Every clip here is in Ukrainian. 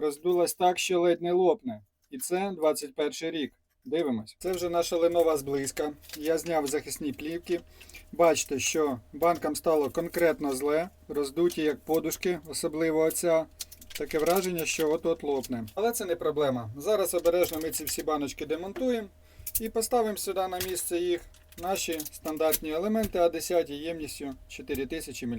роздулась так, що ледь не лопне. І це 21 рік. Дивимось. Це вже наша ленова зблизька. Я зняв захисні плівки. Бачите, що банкам стало конкретно зле, роздуті як подушки, особливо оця. Таке враження, що от-от лопне. Але це не проблема. Зараз обережно ми ці всі баночки демонтуємо і поставимо сюди на місце їх наші стандартні елементи А10 ємністю 4000 мАч.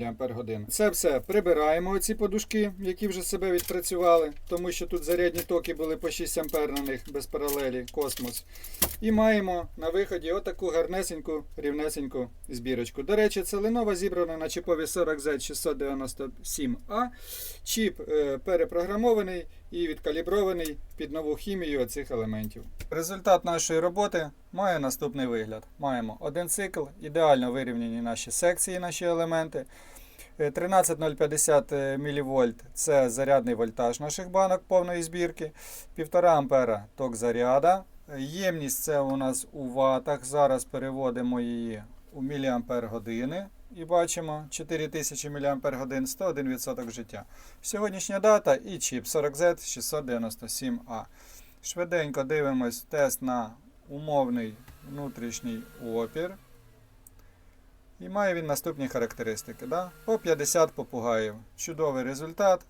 Це все прибираємо оці подушки, які вже себе відпрацювали, тому що тут зарядні токи були по 6 А на них без паралелі, космос. І маємо на виході отаку гарнесеньку, рівнесеньку збірочку. До речі, це Lenovo зібрана на чіпові 40Z697A. Чіп е, перепрограмований і відкалібрований під нову хімію цих елементів. Результат нашої роботи має наступний вигляд. Маємо один цикл, ідеально вирівняні наші секції, наші елементи. Е, 13050 мВ це зарядний вольтаж наших банок повної збірки. 1,5 ампера ток заряда. Е, Ємність це у нас у ватах. Зараз переводимо її у міліампер години. І бачимо 4000 мАч 101% життя. Сьогоднішня дата і чіп 40Z697A. Швиденько дивимось тест на умовний внутрішній опір. І має він наступні характеристики. Да? По 50 попугаїв. Чудовий результат.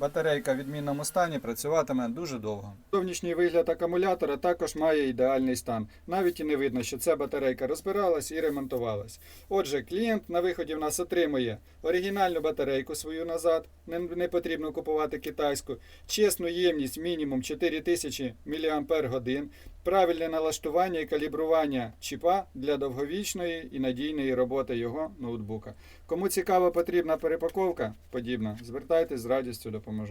Батарейка в відмінному стані працюватиме дуже довго. Зовнішній вигляд акумулятора також має ідеальний стан. Навіть і не видно, що ця батарейка розбиралась і ремонтувалась. Отже, клієнт на виході в нас отримує оригінальну батарейку свою назад, не, не потрібно купувати китайську, чесну ємність мінімум 4000 мАч, правильне налаштування і калібрування чіпа для довговічної і надійної роботи його ноутбука. Кому цікава потрібна перепаковка подібна, звертайтесь з радістю допоможу.